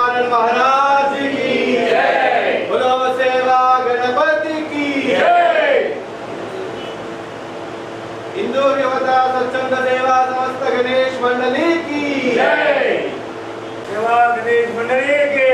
महाराज की बोलो सेवा गणपति की हिंदू युवता स्वच्छंद सेवा समस्त गणेश मंडली की सेवा गणेश मंडली के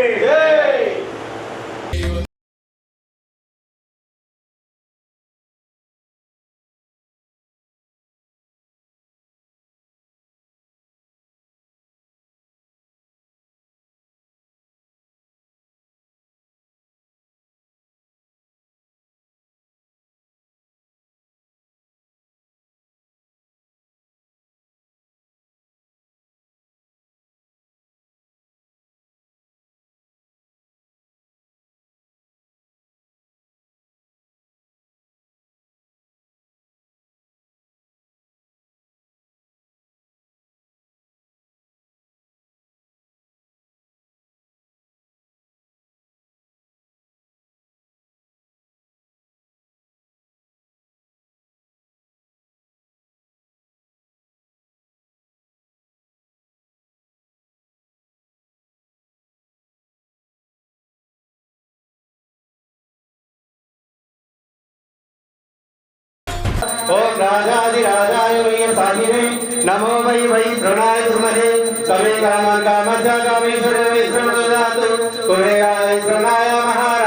राजाधिराजाय वै साहिने नमो वै वै प्रणाय सुमहे कवे कामं कामस्य कामेश्वरे वै श्रमददातु कुबेराय प्रणाय महाराजाय नमः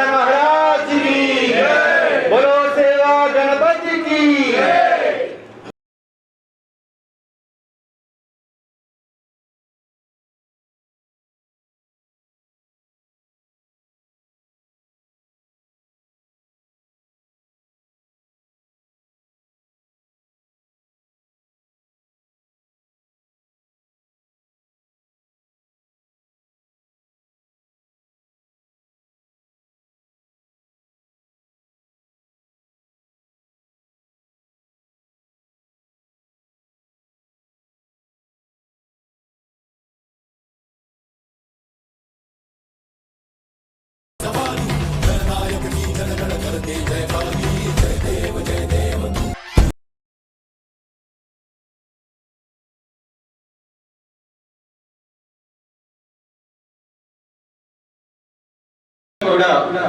కూడా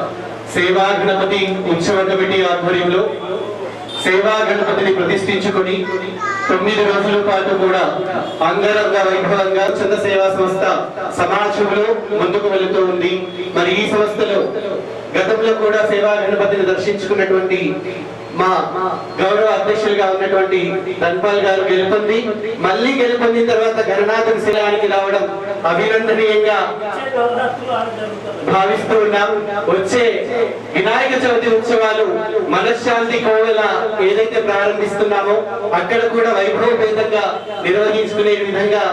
సేవా గణపతి ఉత్సవ కమిటీ ఆధ్వర్యంలో సేవా గణపతిని ప్రతిష్ఠించుకుని తొమ్మిది రోజుల పాటు కూడా అంగరంగ వైభవంగా చిన్న సేవా సంస్థ సమాజంలో ముందుకు వెళుతూ ఉంది. మరి ఈ సంస్థలో గతంలో కూడా సేవా గణపతిని దర్శించుకున్నటువంటి మా గౌరవ అధ్యక్షులుగా ఉన్నటువంటి ధన్పాల్ గారు గెలుపొంది మళ్ళీ గెలుపొందిన తర్వాత గణనాథన్ శిలానికి రావడం అభినందనీయంగా భావిస్తూ ఉన్నాం. వచ్చే వినాయక చవితి ఉత్సవాలు మనశ్శాంతి కోవెల ఏదైతే ప్రారంభిస్తున్నామో అక్కడ కూడా వైభవపేతంగా నిర్వహించుకునే విధంగా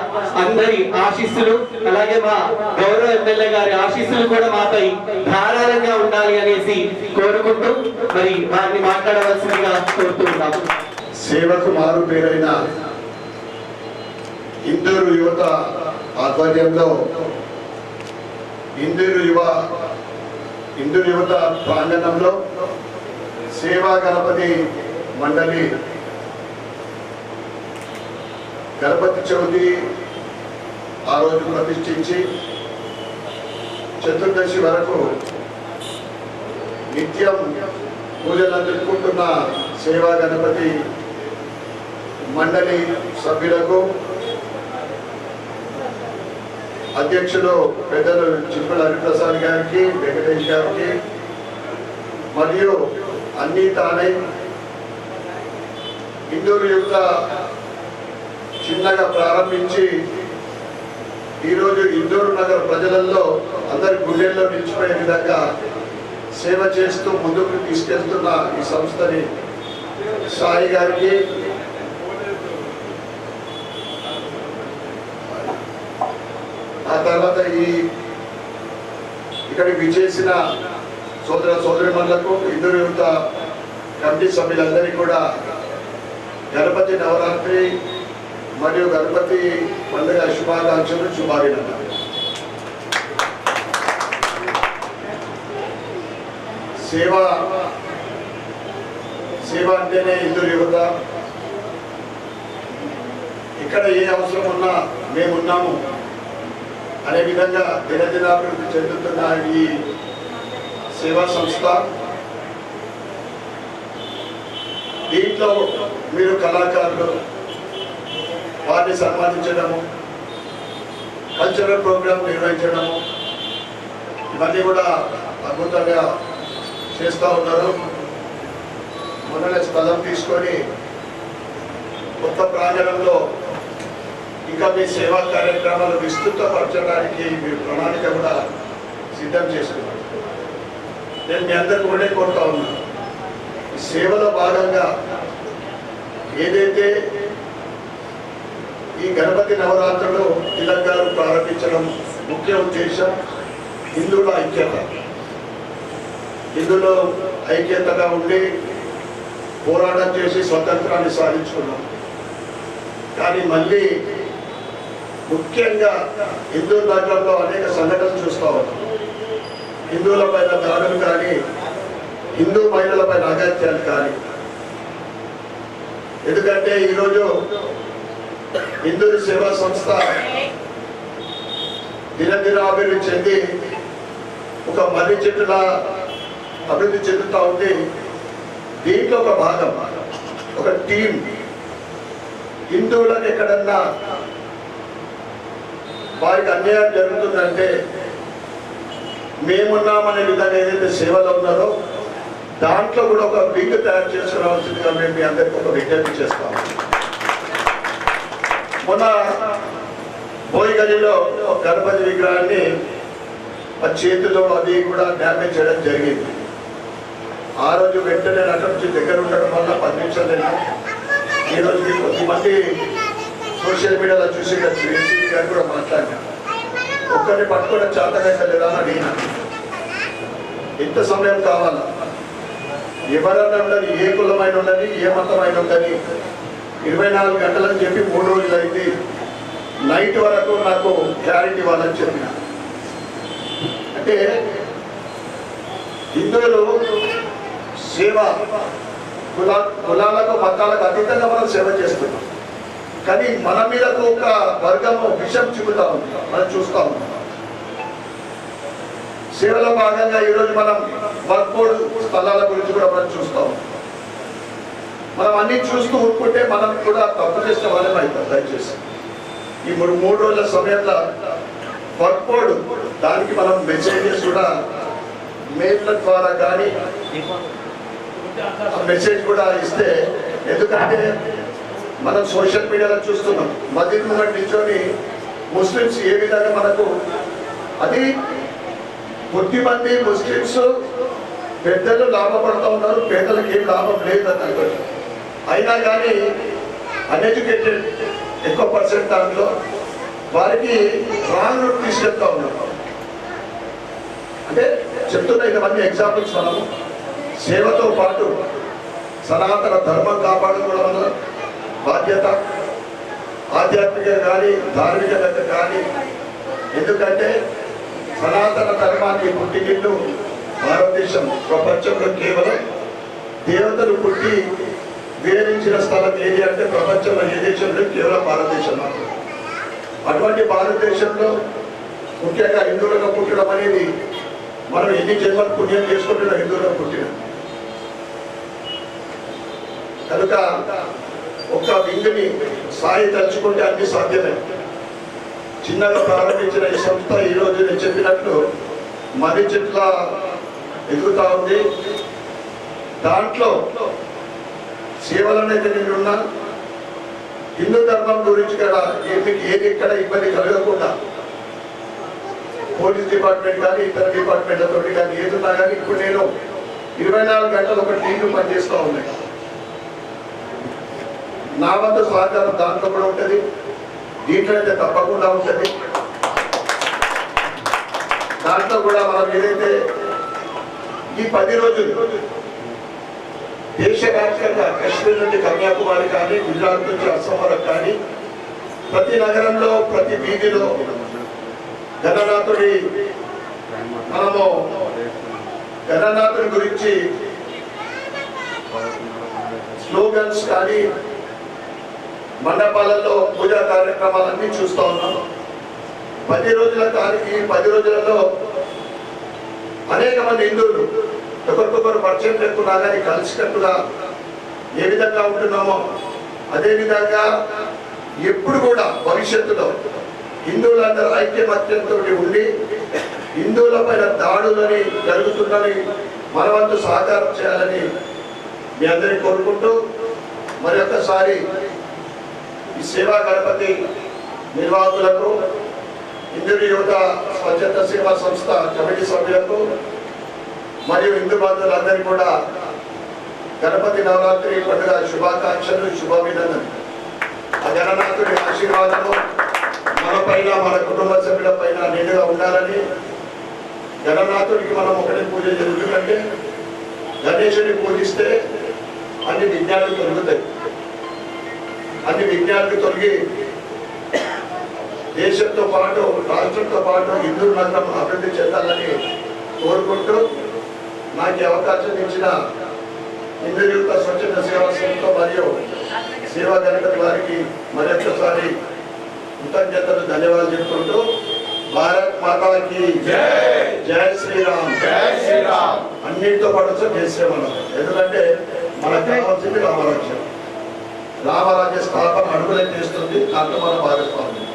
అందరి ఆశీస్సులు అలాగే మా గౌరవ ఎమ్మెల్యే గారి ఆశీస్సులు కూడా మాపై ధారాళంగా ఉండాలి అనేసి కోరుకుంటూ మరి వారిని మాట్లాడవలసిందిగా కోరుతూ ఉన్నాము. సేవకు మారు పేరైన ఇందూరు యువత ఆధ్వర్యంలో ఇందూరు యువ ఇందూరు యువత ప్రాంగణంలో సేవా గణపతి మండలి గణపతి చవితి ఆ రోజు ప్రతిష్ఠించి చతుర్దశి వరకు నిత్యం పూజలు అందుకుంటున్న సేవా గణపతి మండలి సభ్యులకు అధ్యక్షులు పెద్దలు చిప్పుల హరిప్రసాద్ గారికి వెంకటేష్ గారికి మరియు అన్ని తానై ఇందూరు యువత చిన్నగా ప్రారంభించి ఈరోజు ఇందూరు నగర ప్రజలలో అందరి గుండెల్లో నిలిచిపోయే విధంగా సేవ చేస్తూ ముందుకు తీసుకెళ్తున్న ఈ సంస్థని సాయి గారికి ఆ తర్వాత ఈ ఇక్కడికి విచ్చేసిన సోదర సోదరిమణులకు ఇందూరు యువత కమిటీ సభ్యులందరికీ కూడా గణపతి నవరాత్రి మరియు గణపతి పండుగ శుభాకాంక్షలు శుభాభినందనలు. సేవ సేవ అంటేనే హిందూ యువత ఇక్కడ ఏ అవసరం ఉన్నా మేమున్నాము అనే విధంగా దినదినాభివృద్ధి చెందుతున్న ఈ సేవా సంస్థ దీంట్లో మీరు కళాకారులు వారిని సన్మానించడము కల్చరల్ ప్రోగ్రాం నిర్వహించడము ఇవన్నీ కూడా అద్భుతంగా చేస్తూ ఉన్నారు. మొన్ననే స్థలం తీసుకొని కొత్త ప్రాంగణంలో ఇంకా మీ సేవా కార్యక్రమాలు విస్తృతపరచడానికి మీరు ప్రణాళిక కూడా సిద్ధం చేసుకున్నారు నేను మీ అందరికీ కూడా కోరుతా ఉన్నాను సేవలో భాగంగా ఏదైతే ఈ గణపతి నవరాత్రులు తిలక్ గారు ప్రారంభించడం ముఖ్య ఉద్దేశం హిందువుల ఐక్యత. ఇందులో ఐక్యతగా ఉండి పోరాటం చేసి స్వతంత్రాన్ని సాధించుకున్నాం. కానీ మళ్ళీ ముఖ్యంగా హిందూ నగరంలో అనేక సంఘటనలు చూస్తూ ఉన్నాం. హిందువుల పైన దాడులు కానీ హిందూ మహిళలపైన అగత్యాలు కానీ. ఎందుకంటే ఈరోజు హిందూ సేవా సంస్థ దినదినాభివృద్ధి చెంది ఒక మర్రి చెట్టుల అభివృద్ధి చెందుతూ ఉంది దీంట్లో ఒక భాగం ఒక టీం హిందువులకు ఎక్కడన్నా వారికి అన్యాయం జరుగుతుందంటే మేమున్నామనే విధంగా ఏదైతే సేవలో ఉన్నారో దాంట్లో కూడా ఒక వింగ్ తయారు చేసుకురావాల్సిందిగా మేము మీ అందరికీ ఒక విజ్ఞప్తి చేస్తాము మొన్న బోయిగలిలో ఒక గణపతి విగ్రహాన్ని ఆ చేతిలో అది కూడా డ్యామేజ్ చేయడం జరిగింది. ఆ రోజు వెంటనే అక్కడి నుంచి దగ్గర ఉండడం వల్ల పది నిమిషాలు వెళ్ళాం ఈ రోజు కొద్దిమంది సోషల్ మీడియాలో చూసి ఏసీబీ గారు కూడా మాట్లాడినా. ఒక్కరిని పట్టుకోవడం చేతనైతే లేదా అని అడిగినా. ఎంత సమయం కావాలా? ఎవరన్నా ఉండని ఏ కులమైన ఉండని ఏ మతమైన ఉండని ఇరవై నాలుగు గంటలని చెప్పి మూడు రోజులు అయింది. నైట్ వరకు నాకు క్లారిటీ ఇవ్వాలని చెప్పిన. అంటే హిందువులు సేవ కులా కులాలకు మతాలకు అతీతంగా మనం సేవ చేస్తున్నాం. కానీ మన మీదకు ఒక వర్గము విషం చిక్కుతా ఉంటాం మనం చూస్తా ఉంటాం సేవలో భాగంగా ఈరోజు మనం వర్క్బోర్డ్ స్థలాల గురించి కూడా మనం చూస్తాం మనం అన్ని చూస్తూ ఊరుకుంటే మనం కూడా తప్పు చేసిన వాళ్ళం అవుతాం దయచేసి. ఈ మూడు మూడు రోజుల సమయంలో వర్క్ బోర్డు దానికి మనం మెసేజెస్ కూడా మెయిల్ ద్వారా కానీ మెసేజ్ కూడా ఇస్తే ఎందుకంటే మనం సోషల్ మీడియాలో చూస్తున్నాం మధ్య ముంగట్ నిల్చొని ముస్లిమ్స్ ఏ విధంగా మనకు అది కొద్దిమంది ముస్లిమ్స్ పెద్దలు లాభపడుతూ ఉన్నారు పేదలకు ఏం లాభం లేదు అన్నట్టు అయినా కానీ అన్ఎడ్యుకేటెడ్ ఎక్కువ పర్సెంట్ దాంట్లో వారికి రాంగ్ రూట్ తీసుకెళ్తా ఉన్నారు అంటే చెప్తున్న ఇవన్నీ ఎగ్జాంపుల్స్ మనము. సేవతో పాటు సనాతన ధర్మం కాపాడుకోవడం వల్ల బాధ్యత ఆధ్యాత్మిక కానీ ధార్మికత కానీ. ఎందుకంటే సనాతన ధర్మానికి పుట్టినిల్లు భారతదేశం ప్రపంచంలో కేవలం దేవతలు పుట్టి వేరించిన స్థలం ఏది అంటే ప్రపంచంలో ఏ దేశంలో కేవలం భారతదేశం అటువంటి భారతదేశంలో ముఖ్యంగా హిందువులుగా పుట్టడం అనేది మనం ఎన్ని జన్మలు పుణ్యం చేసుకుంటున్నాం హిందువులుగా పుట్టిన కనుక ఒక విందుని సాయి తలుచుకుంటే అన్ని సాధ్యమే. చిన్నగా ప్రారంభించిన ఈ సంస్థ ఈ నేను చెప్పినట్లు మర్రి చెట్ల ఎదుగుతా ఉంది. దాంట్లో సేవలనైతే నేనున్నా హిందూ ధర్మం గురించి కూడా ఏమి ఏది ఎక్కడ ఇబ్బంది కలగకుండా పోలీస్ డిపార్ట్మెంట్ కానీ ఇతర డిపార్ట్మెంట్లతో కానీ ఏదున్నా కానీ ఇప్పుడు నేను ఇరవై నాలుగు గంటలు ఒక టీంలు పనిచేస్తూ ఉన్నాయి నా వద్ద సహకారం దాంట్లో కూడా ఉంటుంది. దీంట్లో అయితే తప్పకుండా ఉంటుంది. దాంట్లో కూడా మనం ఏదైతే ఈ పది రోజులు దేశవ్యాప్తంగా కశ్మీర్ నుండి కన్యాకుమారి కానీ గుజరాత్ నుంచి అస్సాం వరకు కానీ ప్రతి నగరంలో ప్రతి వీధిలో గణనాథుడి మనము గణనాథుడి గురించి స్లోగన్స్ కానీ మండపాలలో పూజా కార్యక్రమాలన్నీ చూస్తూ ఉన్నాం. పది రోజుల కానికి పది రోజులలో అనేక మంది హిందువులు ఒకరికొకరు పరిచయం లేకుండా కానీ కలిసినట్టుగా ఏ విధంగా ఉంటున్నామో అదేవిధంగా ఎప్పుడు కూడా భవిష్యత్తులో హిందువులందరూ ఐక్యమత్యంతో ఉండి హిందువుల పైన దాడులని జరుగుతుందని మనవంతు సహకారం చేయాలని మీ అందరినీ కోరుకుంటూ మరి ఒక్కసారి ఈ సేవా గణపతి నిర్వాహకులకు హిందూ యువత స్వచ్ఛత సేవా సంస్థ కమిటీ సభ్యులకు మరియు హిందూ బంధువులందరికీ కూడా గణపతి నవరాత్రి పండుగ శుభాకాంక్షలు శుభాభినందనలు. ఆ గణనాథుడి ఆశీర్వాదము మన పైన మన కుటుంబ సభ్యుల పైన నిండుగా ఉండాలని గణనాథుడికి మనం ఒకటి పూజ ఎందుకంటే గణేషుడిని పూజిస్తే అన్ని విజ్ఞానం కలుగుతాయి అన్ని విజ్ఞానాలు తొలగి దేశంతో పాటు రాష్ట్రంతో పాటు హిందూ నగరం అభివృద్ధి చెందాలని కోరుకుంటూ నాకు అవకాశం ఇచ్చిన హిందూ యువత స్వచ్ఛంద సేవా సంస్థ మరియు సేవా గణపతి వారికి మరొకసారి కృతజ్ఞతలు ధన్యవాదాలు చెప్పుకుంటూ భారత్ మాతాకి జై శ్రీరామ్. జై శ్రీరామ్. అన్నింటితో పాటు శ్రీరామ్ ఎందుకంటే మనకు కావాల్సింది రామరాజ్యం రామరాజ్య స్థాపన అడుగులే చేస్తుంది దాంట్లో మన భాగస్వామ్యం